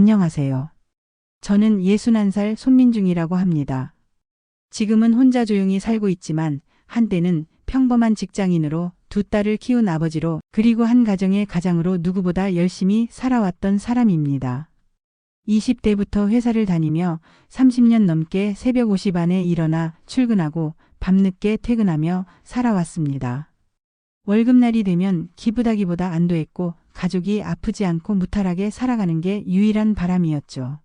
안녕하세요. 저는 61살 손민중이라고 합니다. 지금은 혼자 조용히 살고 있지만 한때는 평범한 직장인으로 두 딸을 키운 아버지로 그리고 한 가정의 가장으로 누구보다 열심히 살아왔던 사람입니다. 20대부터 회사를 다니며 30년 넘게 새벽 5시 반에 일어나 출근하고 밤늦게 퇴근하며 살아왔습니다. 월급날이 되면 기쁘다기보다 안도했고 가족이 아프지 않고 무탈하게 살아가는 게 유일한 바람이었죠.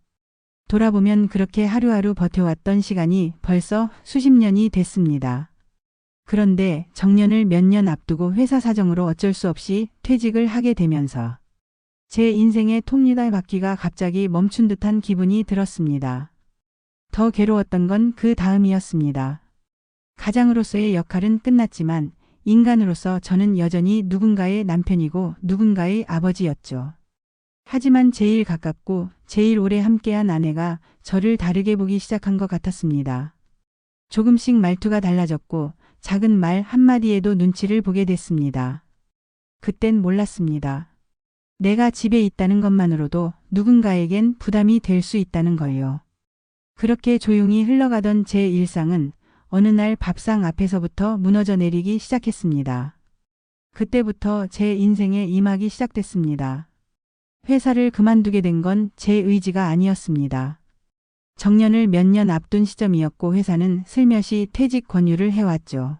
돌아보면 그렇게 하루하루 버텨왔던 시간이 벌써 수십 년이 됐습니다. 그런데 정년을 몇 년 앞두고 회사 사정으로 어쩔 수 없이 퇴직을 하게 되면서 제 인생의 톱니달 바퀴가 갑자기 멈춘 듯한 기분이 들었습니다. 더 괴로웠던 건 그 다음이었습니다. 가장으로서의 역할은 끝났지만 인간으로서 저는 여전히 누군가의 남편이고 누군가의 아버지였죠. 하지만 제일 가깝고 제일 오래 함께한 아내가 저를 다르게 보기 시작한 것 같았습니다. 조금씩 말투가 달라졌고 작은 말 한마디에도 눈치를 보게 됐습니다. 그땐 몰랐습니다. 내가 집에 있다는 것만으로도 누군가에겐 부담이 될 수 있다는 걸요. 그렇게 조용히 흘러가던 제 일상은 어느 날 밥상 앞에서부터 무너져 내리기 시작했습니다. 그때부터 제 인생의 이막이 시작됐습니다. 회사를 그만두게 된 건 제 의지가 아니었습니다. 정년을 몇 년 앞둔 시점이었고 회사는 슬며시 퇴직 권유를 해왔죠.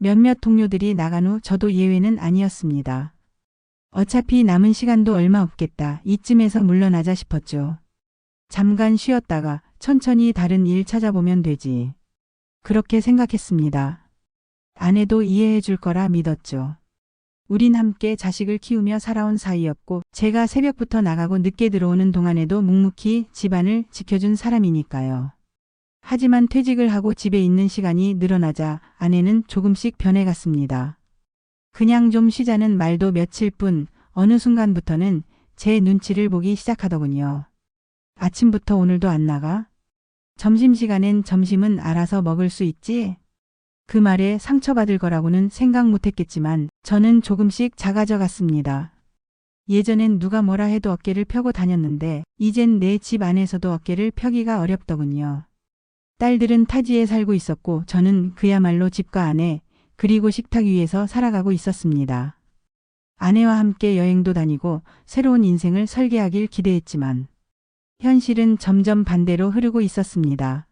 몇몇 동료들이 나간 후 저도 예외는 아니었습니다. 어차피 남은 시간도 얼마 없겠다. 이쯤에서 물러나자 싶었죠. 잠깐 쉬었다가 천천히 다른 일 찾아보면 되지. 그렇게 생각했습니다. 아내도 이해해 줄 거라 믿었죠. 우린 함께 자식을 키우며 살아온 사이였고 제가 새벽부터 나가고 늦게 들어오는 동안에도 묵묵히 집안을 지켜준 사람이니까요. 하지만 퇴직을 하고 집에 있는 시간이 늘어나자 아내는 조금씩 변해갔습니다. 그냥 좀 쉬자는 말도 며칠 뿐 어느 순간부터는 제 눈치를 보기 시작하더군요. 아침부터 오늘도 안 나가? 점심시간엔 점심은 알아서 먹을 수 있지? 그 말에 상처받을 거라고는 생각 못했겠지만 저는 조금씩 작아져 갔습니다. 예전엔 누가 뭐라 해도 어깨를 펴고 다녔는데 이젠 내 집 안에서도 어깨를 펴기가 어렵더군요. 딸들은 타지에 살고 있었고 저는 그야말로 집과 아내 그리고 식탁 위에서 살아가고 있었습니다. 아내와 함께 여행도 다니고 새로운 인생을 설계하길 기대했지만 현실은 점점 반대로 흐르고 있었습니다.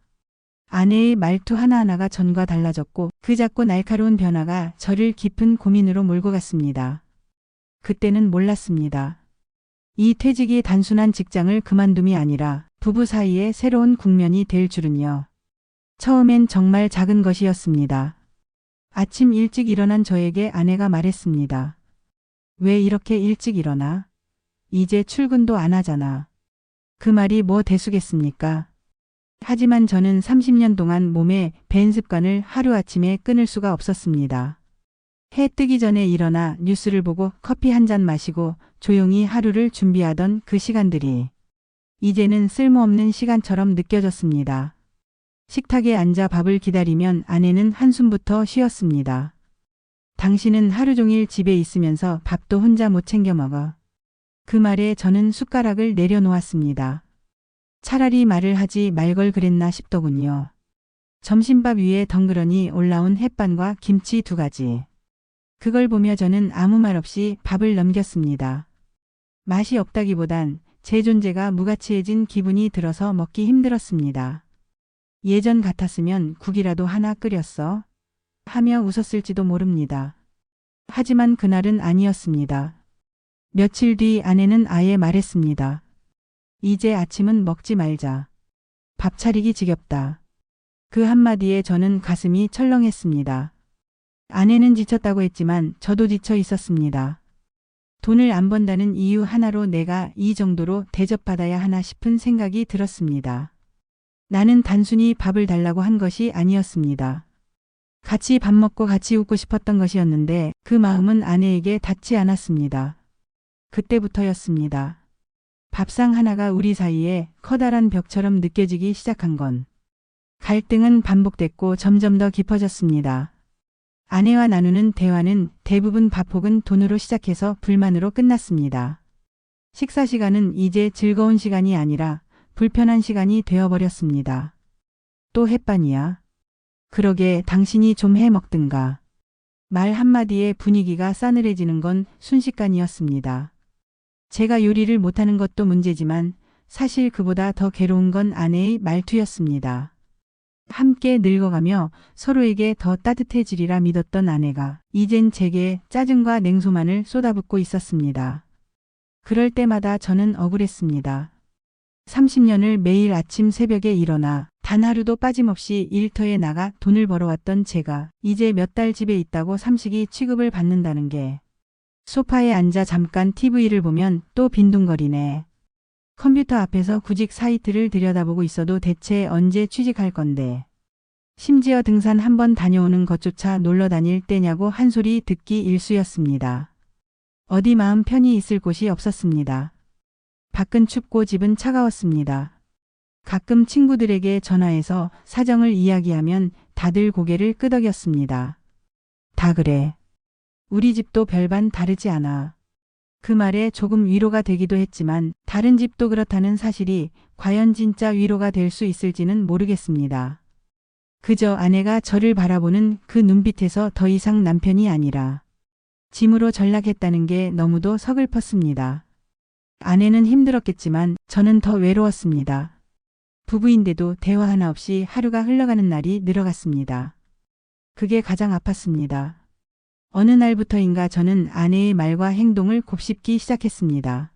아내의 말투 하나하나가 전과 달라졌고 그 작고 날카로운 변화가 저를 깊은 고민으로 몰고 갔습니다. 그때는 몰랐습니다. 이 퇴직이 단순한 직장을 그만둠이 아니라 부부 사이의 새로운 국면이 될 줄은요. 처음엔 정말 작은 것이었습니다. 아침 일찍 일어난 저에게 아내가 말했습니다. 왜 이렇게 일찍 일어나? 이제 출근도 안 하잖아. 그 말이 뭐 대수겠습니까? 하지만 저는 30년 동안 몸에 밴 습관을 하루아침에 끊을 수가 없었습니다. 해 뜨기 전에 일어나 뉴스를 보고 커피 한 잔 마시고 조용히 하루를 준비하던 그 시간들이 이제는 쓸모없는 시간처럼 느껴졌습니다. 식탁에 앉아 밥을 기다리면 아내는 한숨부터 쉬었습니다. 당신은 하루 종일 집에 있으면서 밥도 혼자 못 챙겨 먹어. 그 말에 저는 숟가락을 내려놓았습니다. 차라리 말을 하지 말 걸 그랬나 싶더군요. 점심밥 위에 덩그러니 올라온 햇반과 김치 두 가지. 그걸 보며 저는 아무 말 없이 밥을 넘겼습니다. 맛이 없다기보단 제 존재가 무가치해진 기분이 들어서 먹기 힘들었습니다. 예전 같았으면 국이라도 하나 끓였어. 하며 웃었을지도 모릅니다. 하지만 그날은 아니었습니다. 며칠 뒤 아내는 아예 말했습니다. 이제 아침은 먹지 말자. 밥 차리기 지겹다. 그 한마디에 저는 가슴이 철렁했습니다. 아내는 지쳤다고 했지만 저도 지쳐 있었습니다. 돈을 안 번다는 이유 하나로 내가 이 정도로 대접받아야 하나 싶은 생각이 들었습니다. 나는 단순히 밥을 달라고 한 것이 아니었습니다. 같이 밥 먹고 같이 웃고 싶었던 것이었는데 그 마음은 아내에게 닿지 않았습니다. 그때부터였습니다. 밥상 하나가 우리 사이에 커다란 벽처럼 느껴지기 시작한 건 갈등은 반복됐고 점점 더 깊어졌습니다. 아내와 나누는 대화는 대부분 밥 혹은 돈으로 시작해서 불만으로 끝났습니다. 식사 시간은 이제 즐거운 시간이 아니라 불편한 시간이 되어버렸습니다. 또 햇반이야. 그러게 당신이 좀 해 먹든가. 말 한마디에 분위기가 싸늘해지는 건 순식간이었습니다. 제가 요리를 못하는 것도 문제지만 사실 그보다 더 괴로운 건 아내의 말투였습니다. 함께 늙어가며 서로에게 더 따뜻해지리라 믿었던 아내가 이젠 제게 짜증과 냉소만을 쏟아붓고 있었습니다. 그럴 때마다 저는 억울했습니다. 30년을 매일 아침 새벽에 일어나 단 하루도 빠짐없이 일터에 나가 돈을 벌어왔던 제가 이제 몇 달 집에 있다고 삼식이 취급을 받는다는 게 소파에 앉아 잠깐 TV를 보면 또 빈둥거리네. 컴퓨터 앞에서 구직 사이트를 들여다보고 있어도 대체 언제 취직할 건데. 심지어 등산 한번 다녀오는 것조차 놀러 다닐 때냐고 한 소리 듣기 일쑤였습니다. 어디 마음 편히 있을 곳이 없었습니다. 밖은 춥고 집은 차가웠습니다. 가끔 친구들에게 전화해서 사정을 이야기하면 다들 고개를 끄덕였습니다. 다 그래. 우리 집도 별반 다르지 않아. 그 말에 조금 위로가 되기도 했지만 다른 집도 그렇다는 사실이 과연 진짜 위로가 될 수 있을지는 모르겠습니다. 그저 아내가 저를 바라보는 그 눈빛에서 더 이상 남편이 아니라 짐으로 전락했다는 게 너무도 서글펐습니다. 아내는 힘들었겠지만 저는 더 외로웠습니다. 부부인데도 대화 하나 없이 하루가 흘러가는 날이 늘어갔습니다. 그게 가장 아팠습니다. 어느 날부터인가 저는 아내의 말과 행동을 곱씹기 시작했습니다.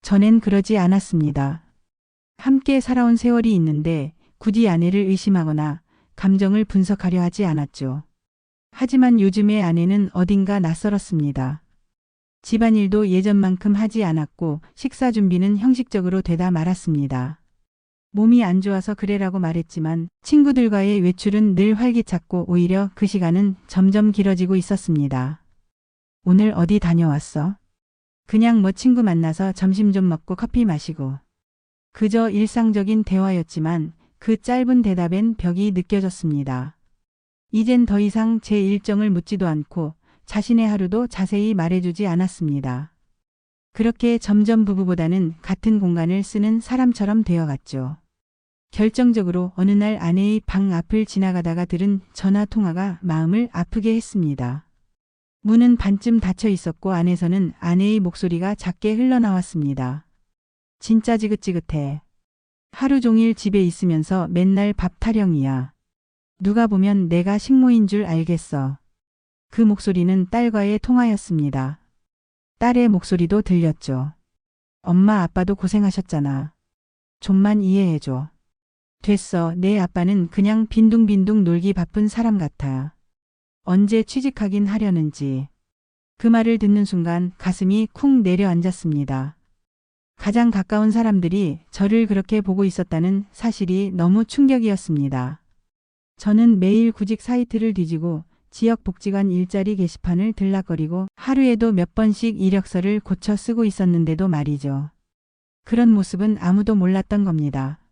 전엔 그러지 않았습니다. 함께 살아온 세월이 있는데 굳이 아내를 의심하거나 감정을 분석하려 하지 않았죠. 하지만 요즘의 아내는 어딘가 낯설었습니다. 집안일도 예전만큼 하지 않았고 식사 준비는 형식적으로 되다 말았습니다. 몸이 안 좋아서 그래라고 말했지만 친구들과의 외출은 늘 활기찼고 오히려 그 시간은 점점 길어지고 있었습니다. 오늘 어디 다녀왔어? 그냥 뭐 친구 만나서 점심 좀 먹고 커피 마시고. 그저 일상적인 대화였지만 그 짧은 대답엔 벽이 느껴졌습니다. 이젠 더 이상 제 일정을 묻지도 않고 자신의 하루도 자세히 말해주지 않았습니다. 그렇게 점점 부부보다는 같은 공간을 쓰는 사람처럼 되어갔죠. 결정적으로 어느 날 아내의 방 앞을 지나가다가 들은 전화 통화가 마음을 아프게 했습니다. 문은 반쯤 닫혀 있었고 안에서는 아내의 목소리가 작게 흘러나왔습니다. 진짜 지긋지긋해. 하루 종일 집에 있으면서 맨날 밥 타령이야. 누가 보면 내가 식모인 줄 알겠어. 그 목소리는 딸과의 통화였습니다. 딸의 목소리도 들렸죠. 엄마 아빠도 고생하셨잖아. 좀만 이해해줘. 됐어. 내 아빠는 그냥 빈둥빈둥 놀기 바쁜 사람 같아. 언제 취직하긴 하려는지. 그 말을 듣는 순간 가슴이 쿵 내려앉았습니다. 가장 가까운 사람들이 저를 그렇게 보고 있었다는 사실이 너무 충격이었습니다. 저는 매일 구직 사이트를 뒤지고 지역복지관 일자리 게시판을 들락거리고 하루에도 몇 번씩 이력서를 고쳐 쓰고 있었는데도 말이죠. 그런 모습은 아무도 몰랐던 겁니다.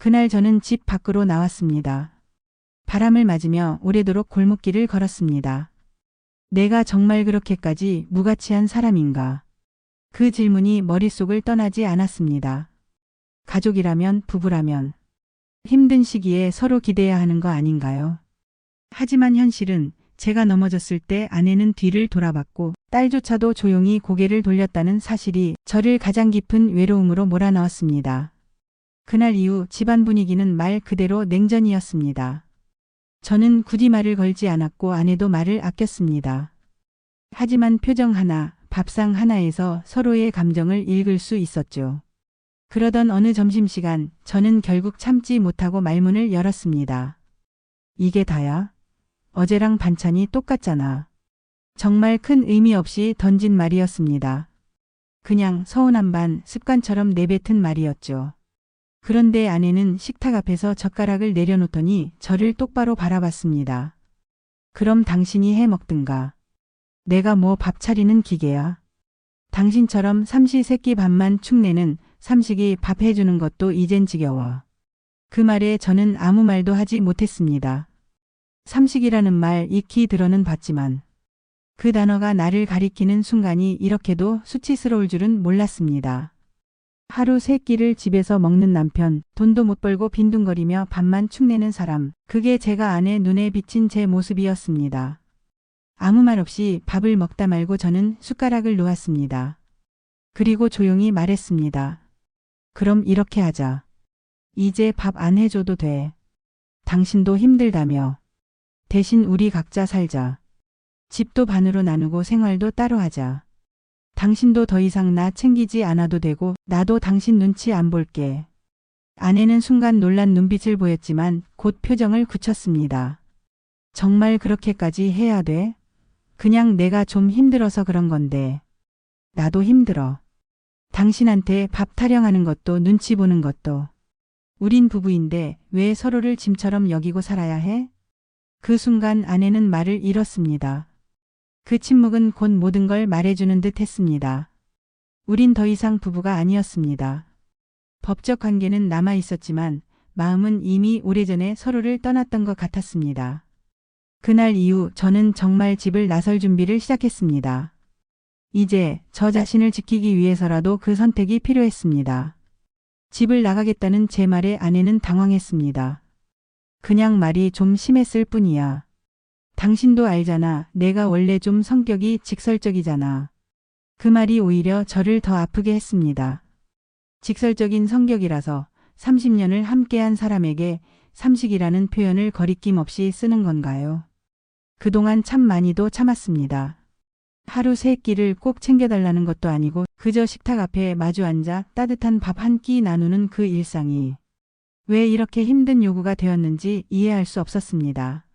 그날 저는 집 밖으로 나왔습니다. 바람을 맞으며 오래도록 골목길을 걸었습니다. 내가 정말 그렇게까지 무가치한 사람인가? 그 질문이 머릿속을 떠나지 않았습니다. 가족이라면 부부라면 힘든 시기에 서로 기대야 하는 거 아닌가요? 하지만 현실은 제가 넘어졌을 때 아내는 뒤를 돌아봤고 딸조차도 조용히 고개를 돌렸다는 사실이 저를 가장 깊은 외로움으로 몰아넣었습니다. 그날 이후 집안 분위기는 말 그대로 냉전이었습니다. 저는 굳이 말을 걸지 않았고 아내도 말을 아꼈습니다. 하지만 표정 하나, 밥상 하나에서 서로의 감정을 읽을 수 있었죠. 그러던 어느 점심시간 저는 결국 참지 못하고 말문을 열었습니다. 이게 다야? 어제랑 반찬이 똑같잖아. 정말 큰 의미 없이 던진 말이었습니다. 그냥 서운한 반 습관처럼 내뱉은 말이었죠. 그런데 아내는 식탁 앞에서 젓가락을 내려놓더니 저를 똑바로 바라봤습니다. 그럼 당신이 해 먹든가. 내가 뭐 밥 차리는 기계야. 당신처럼 삼시 세끼 밥만 축내는 삼식이 밥 해주는 것도 이젠 지겨워. 그 말에 저는 아무 말도 하지 못했습니다. 삼식이라는 말 익히 들어는 봤지만 그 단어가 나를 가리키는 순간이 이렇게도 수치스러울 줄은 몰랐습니다. 하루 세 끼를 집에서 먹는 남편, 돈도 못 벌고 빈둥거리며 밥만 축내는 사람, 그게 제가 아내 눈에 비친 제 모습이었습니다. 아무 말 없이 밥을 먹다 말고 저는 숟가락을 놓았습니다. 그리고 조용히 말했습니다. 그럼 이렇게 하자. 이제 밥 안 해줘도 돼. 당신도 힘들다며. 대신 우리 각자 살자. 집도 반으로 나누고 생활도 따로 하자. 당신도 더 이상 나 챙기지 않아도 되고 나도 당신 눈치 안 볼게. 아내는 순간 놀란 눈빛을 보였지만 곧 표정을 굳혔습니다. 정말 그렇게까지 해야 돼? 그냥 내가 좀 힘들어서 그런 건데. 나도 힘들어. 당신한테 밥 타령하는 것도 눈치 보는 것도. 우린 부부인데 왜 서로를 짐처럼 여기고 살아야 해? 그 순간 아내는 말을 잃었습니다. 그 침묵은 곧 모든 걸 말해주는 듯 했습니다. 우린 더 이상 부부가 아니었습니다. 법적 관계는 남아 있었지만 마음은 이미 오래전에 서로를 떠났던 것 같았습니다. 그날 이후 저는 정말 집을 나설 준비를 시작했습니다. 이제 저 자신을 지키기 위해서라도 그 선택이 필요했습니다. 집을 나가겠다는 제 말에 아내는 당황했습니다. 그냥 말이 좀 심했을 뿐이야. 당신도 알잖아. 내가 원래 좀 성격이 직설적이잖아. 그 말이 오히려 저를 더 아프게 했습니다. 직설적인 성격이라서 30년을 함께한 사람에게 삼식이라는 표현을 거리낌 없이 쓰는 건가요? 그동안 참 많이도 참았습니다. 하루 세 끼를 꼭 챙겨달라는 것도 아니고 그저 식탁 앞에 마주 앉아 따뜻한 밥 한 끼 나누는 그 일상이 왜 이렇게 힘든 요구가 되었는지 이해할 수 없었습니다.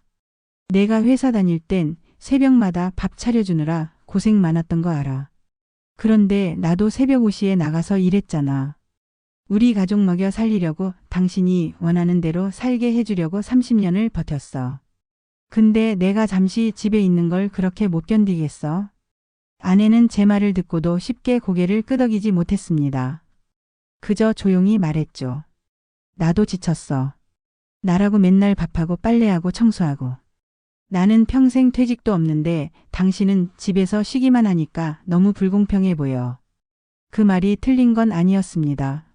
내가 회사 다닐 땐 새벽마다 밥 차려주느라 고생 많았던 거 알아. 그런데 나도 새벽 5시에 나가서 일했잖아. 우리 가족 먹여 살리려고 당신이 원하는 대로 살게 해주려고 30년을 버텼어. 근데 내가 잠시 집에 있는 걸 그렇게 못 견디겠어? 아내는 제 말을 듣고도 쉽게 고개를 끄덕이지 못했습니다. 그저 조용히 말했죠. 나도 지쳤어. 나라고 맨날 밥하고 빨래하고 청소하고. 나는 평생 퇴직도 없는데 당신은 집에서 쉬기만 하니까 너무 불공평해 보여. 그 말이 틀린 건 아니었습니다.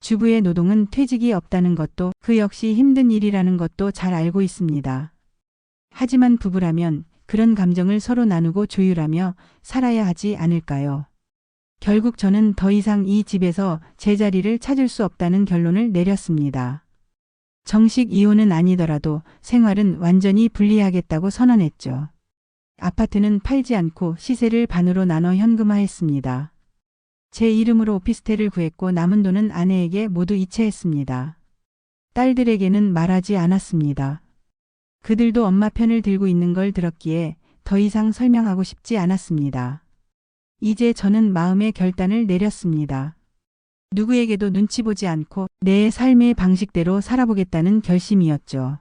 주부의 노동은 퇴직이 없다는 것도 그 역시 힘든 일이라는 것도 잘 알고 있습니다. 하지만 부부라면 그런 감정을 서로 나누고 조율하며 살아야 하지 않을까요? 결국 저는 더 이상 이 집에서 제 자리를 찾을 수 없다는 결론을 내렸습니다. 정식 이혼은 아니더라도 생활은 완전히 분리하겠다고 선언했죠. 아파트는 팔지 않고 시세를 반으로 나눠 현금화했습니다. 제 이름으로 오피스텔을 구했고 남은 돈은 아내에게 모두 이체했습니다. 딸들에게는 말하지 않았습니다. 그들도 엄마 편을 들고 있는 걸 들었기에 더 이상 설명하고 싶지 않았습니다. 이제 저는 마음의 결단을 내렸습니다. 누구에게도 눈치 보지 않고 내 삶의 방식대로 살아보겠다는 결심이었죠.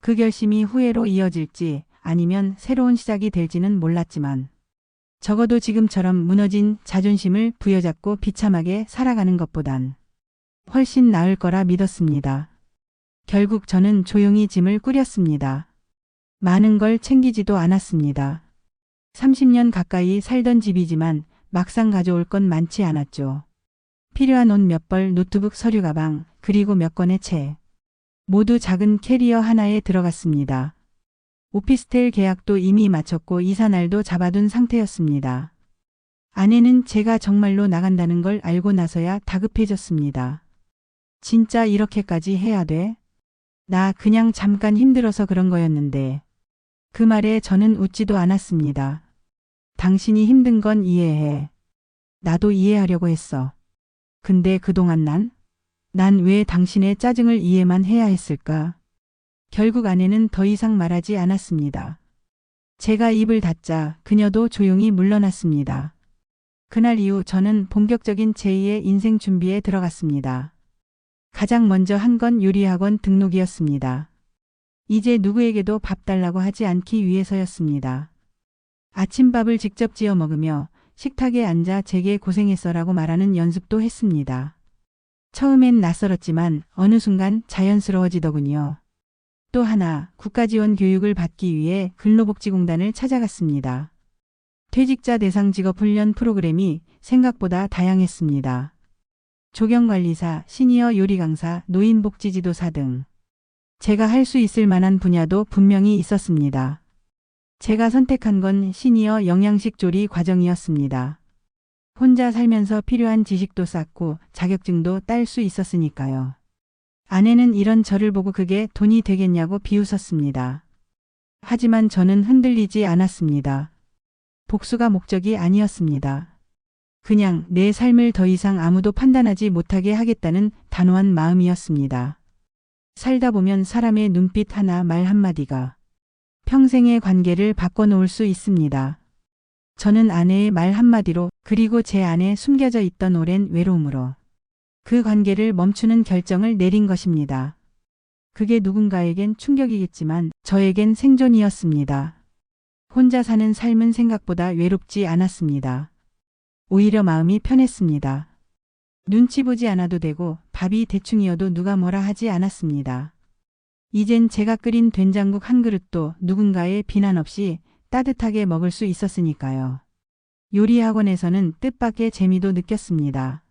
그 결심이 후회로 이어질지 아니면 새로운 시작이 될지는 몰랐지만 적어도 지금처럼 무너진 자존심을 부여잡고 비참하게 살아가는 것보단 훨씬 나을 거라 믿었습니다. 결국 저는 조용히 짐을 꾸렸습니다. 많은 걸 챙기지도 않았습니다. 30년 가까이 살던 집이지만 막상 가져올 건 많지 않았죠. 필요한 옷 몇 벌, 노트북 서류 가방, 그리고 몇 권의 책. 모두 작은 캐리어 하나에 들어갔습니다. 오피스텔 계약도 이미 마쳤고 이사 날도 잡아둔 상태였습니다. 아내는 제가 정말로 나간다는 걸 알고 나서야 다급해졌습니다. 진짜 이렇게까지 해야 돼? 나 그냥 잠깐 힘들어서 그런 거였는데. 그 말에 저는 웃지도 않았습니다. 당신이 힘든 건 이해해. 나도 이해하려고 했어. 근데 그동안 난? 난 왜 당신의 짜증을 이해만 해야 했을까? 결국 아내는 더 이상 말하지 않았습니다. 제가 입을 닫자 그녀도 조용히 물러났습니다. 그날 이후 저는 본격적인 제2의 인생 준비에 들어갔습니다. 가장 먼저 한 건 요리학원 등록이었습니다. 이제 누구에게도 밥 달라고 하지 않기 위해서였습니다. 아침밥을 직접 지어 먹으며 식탁에 앉아 제게 고생했어라고 말하는 연습도 했습니다. 처음엔 낯설었지만 어느 순간 자연스러워지더군요. 또 하나 국가지원 교육을 받기 위해 근로복지공단을 찾아갔습니다. 퇴직자 대상 직업 훈련 프로그램이 생각보다 다양했습니다. 조경관리사, 시니어 요리 강사, 노인복지지도사 등 제가 할 수 있을 만한 분야도 분명히 있었습니다. 제가 선택한 건 시니어 영양식 조리 과정이었습니다. 혼자 살면서 필요한 지식도 쌓고 자격증도 딸 수 있었으니까요. 아내는 이런 저를 보고 그게 돈이 되겠냐고 비웃었습니다. 하지만 저는 흔들리지 않았습니다. 복수가 목적이 아니었습니다. 그냥 내 삶을 더 이상 아무도 판단하지 못하게 하겠다는 단호한 마음이었습니다. 살다 보면 사람의 눈빛 하나 말 한마디가 평생의 관계를 바꿔놓을 수 있습니다. 저는 아내의 말 한마디로 그리고 제 안에 숨겨져 있던 오랜 외로움으로 그 관계를 멈추는 결정을 내린 것입니다. 그게 누군가에겐 충격이겠지만 저에겐 생존이었습니다. 혼자 사는 삶은 생각보다 외롭지 않았습니다. 오히려 마음이 편했습니다. 눈치 보지 않아도 되고 밥이 대충이어도 누가 뭐라 하지 않았습니다. 이젠 제가 끓인 된장국 한 그릇도 누군가의 비난 없이 따뜻하게 먹을 수 있었으니까요. 요리 학원에서는 뜻밖의 재미도 느꼈습니다.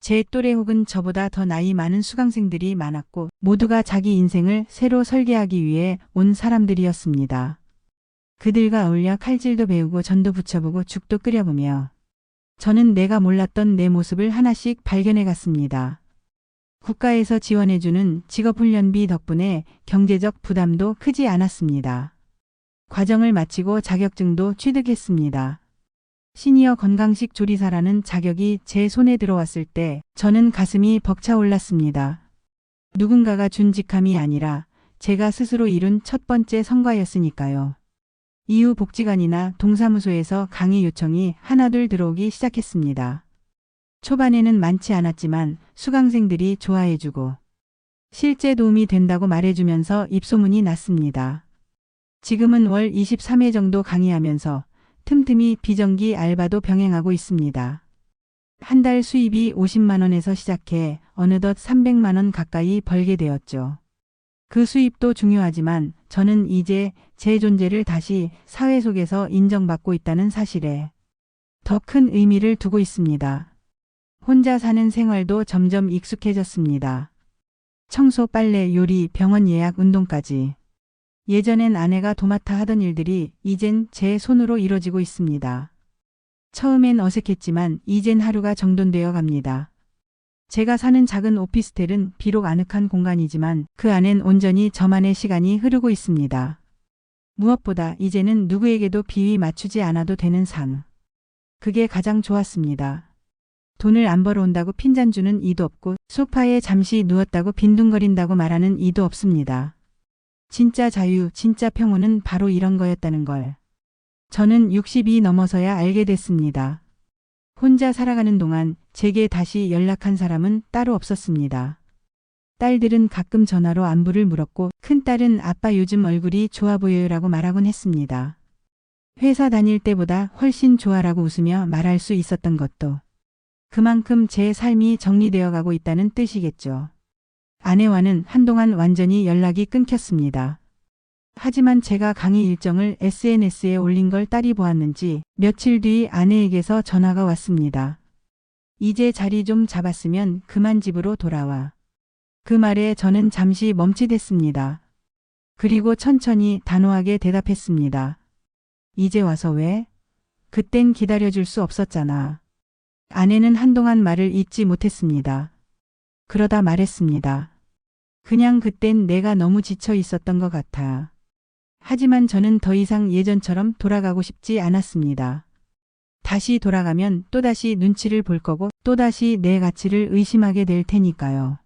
제 또래 혹은 저보다 더 나이 많은 수강생들이 많았고 모두가 자기 인생을 새로 설계하기 위해 온 사람들이었습니다. 그들과 어울려 칼질도 배우고 전도 붙여보고 죽도 끓여보며 저는 내가 몰랐던 내 모습을 하나씩 발견해 갔습니다. 국가에서 지원해주는 직업훈련비 덕분에 경제적 부담도 크지 않았습니다. 과정을 마치고 자격증도 취득했습니다. 시니어 건강식 조리사라는 자격이 제 손에 들어왔을 때 저는 가슴이 벅차올랐습니다. 누군가가 준 직함이 아니라 제가 스스로 이룬 첫 번째 성과였으니까요. 이후 복지관이나 동사무소에서 강의 요청이 하나둘 들어오기 시작했습니다. 초반에는 많지 않았지만 수강생들이 좋아해주고 실제 도움이 된다고 말해주면서 입소문이 났습니다. 지금은 월 23회 정도 강의하면서 틈틈이 비정기 알바도 병행하고 있습니다. 한 달 수입이 50만 원에서 시작해 어느덧 300만 원 가까이 벌게 되었죠. 그 수입도 중요하지만 저는 이제 제 존재를 다시 사회 속에서 인정받고 있다는 사실에 더 큰 의미를 두고 있습니다. 혼자 사는 생활도 점점 익숙해졌습니다. 청소, 빨래, 요리, 병원 예약, 운동까지. 예전엔 아내가 도맡아 하던 일들이 이젠 제 손으로 이뤄지고 있습니다. 처음엔 어색했지만 이젠 하루가 정돈되어 갑니다. 제가 사는 작은 오피스텔은 비록 아늑한 공간이지만 그 안엔 온전히 저만의 시간이 흐르고 있습니다. 무엇보다 이제는 누구에게도 비위 맞추지 않아도 되는 삶. 그게 가장 좋았습니다. 돈을 안 벌어온다고 핀잔 주는 이도 없고 소파에 잠시 누웠다고 빈둥거린다고 말하는 이도 없습니다. 진짜 자유, 진짜 평온은 바로 이런 거였다는 걸. 저는 60이 넘어서야 알게 됐습니다. 혼자 살아가는 동안 제게 다시 연락한 사람은 따로 없었습니다. 딸들은 가끔 전화로 안부를 물었고 큰딸은 아빠 요즘 얼굴이 좋아 보여요라고 말하곤 했습니다. 회사 다닐 때보다 훨씬 좋아라고 웃으며 말할 수 있었던 것도 그만큼 제 삶이 정리되어 가고 있다는 뜻이겠죠. 아내와는 한동안 완전히 연락이 끊겼습니다. 하지만 제가 강의 일정을 SNS에 올린 걸 딸이 보았는지 며칠 뒤 아내에게서 전화가 왔습니다. 이제 자리 좀 잡았으면 그만 집으로 돌아와. 그 말에 저는 잠시 멈칫했습니다. 그리고 천천히 단호하게 대답했습니다. 이제 와서 왜? 그땐 기다려줄 수 없었잖아. 아내는 한동안 말을 잇지 못했습니다. 그러다 말했습니다. 그냥 그땐 내가 너무 지쳐 있었던 것 같아. 하지만 저는 더 이상 예전처럼 돌아가고 싶지 않았습니다. 다시 돌아가면 또다시 눈치를 볼 거고 또다시 내 가치를 의심하게 될 테니까요.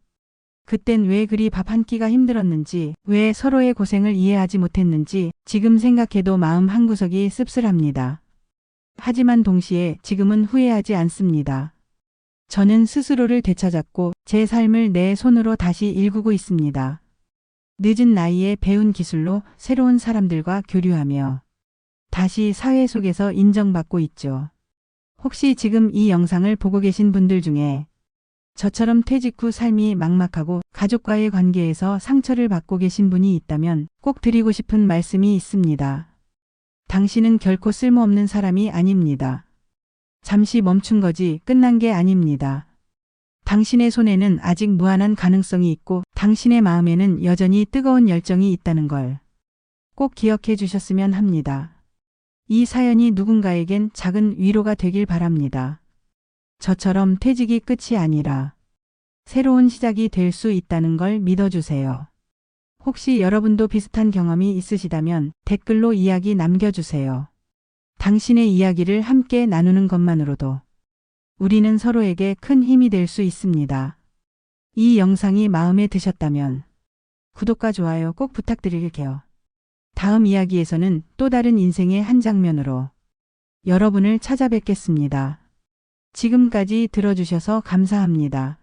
그땐 왜 그리 밥 한 끼가 힘들었는지, 왜 서로의 고생을 이해하지 못했는지 지금 생각해도 마음 한구석이 씁쓸합니다. 하지만 동시에 지금은 후회하지 않습니다. 저는 스스로를 되찾았고 제 삶을 내 손으로 다시 일구고 있습니다. 늦은 나이에 배운 기술로 새로운 사람들과 교류하며 다시 사회 속에서 인정받고 있죠. 혹시 지금 이 영상을 보고 계신 분들 중에 저처럼 퇴직 후 삶이 막막하고 가족과의 관계에서 상처를 받고 계신 분이 있다면 꼭 드리고 싶은 말씀이 있습니다. 당신은 결코 쓸모없는 사람이 아닙니다. 잠시 멈춘 거지 끝난 게 아닙니다. 당신의 손에는 아직 무한한 가능성이 있고 당신의 마음에는 여전히 뜨거운 열정이 있다는 걸 꼭 기억해 주셨으면 합니다. 이 사연이 누군가에겐 작은 위로가 되길 바랍니다. 저처럼 퇴직이 끝이 아니라 새로운 시작이 될 수 있다는 걸 믿어주세요. 혹시 여러분도 비슷한 경험이 있으시다면 댓글로 이야기 남겨주세요. 당신의 이야기를 함께 나누는 것만으로도 우리는 서로에게 큰 힘이 될 수 있습니다. 이 영상이 마음에 드셨다면 구독과 좋아요 꼭 부탁드릴게요. 다음 이야기에서는 또 다른 인생의 한 장면으로 여러분을 찾아뵙겠습니다. 지금까지 들어주셔서 감사합니다.